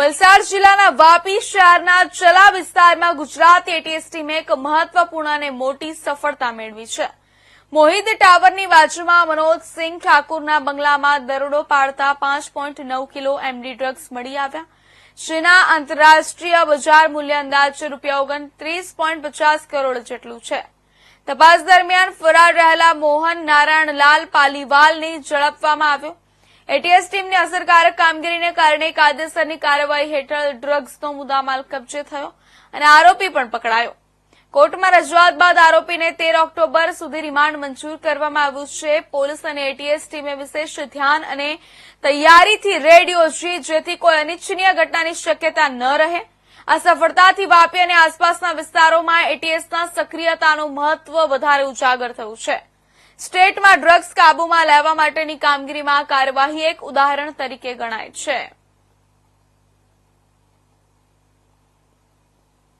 વલસાડ જિલ્લાના વાપી શહેરના ચલા વિસ્તારમાં ગુજરાત એટીએસ ટીમે એક મહત્વપૂર્ણ અને મોટી સફળતા મેળવી છે. મોહિત ટાવરની બાજુમાં મનોજસિંહ ઠાકુરના બંગલામાં દરોડો પાડતા પાંચ નવ કિલો એમડી ડ્રગ્સ મળી આવ્યા. જેના આંતરરાષ્ટ્રીય બજાર મૂલ્ય અંદાજે રૂપિયા ઓગણત્રીસ પચાસ કરોડ જેટલું છે. તપાસ દરમિયાન ફરાર રહેલા મોહન નારાયણલાલ પાલીવાલને ઝડપવામાં આવ્યો. એટીએસ ટીમની અસરકારક કામગીરીને કારણે કાયદેસરની કાર્યવાહી હેઠળ ડ્રગ્સનો મુદ્દામાલ કબજે થયો અને આરોપી પણ પકડાયો. કોર્ટમાં રજૂઆત બાદ આરોપીને તેર ઓક્ટોબર સુધી રિમાન્ડ મંજૂર કરવામાં આવ્યું છે. પોલીસ અને એટીએસ ટીમે વિશેષ ધ્યાન અને તૈયારીથી રેડ યોજી જેથી કોઈ અનિચ્છનીય ઘટનાની શક્યતા ન રહે. આ સફળતાથી વાપી અને આસપાસના વિસ્તારોમાં એટીએસના સક્રિયતાનું મહત્વ વધારે ઉજાગર થયું છે. સ્ટેટમાં ડ્રગ્સ કાબૂમાં લેવા માટેની કામગીરીમાં કાર્યવાહી એક ઉદાહરણ તરીકે ગણાય છે.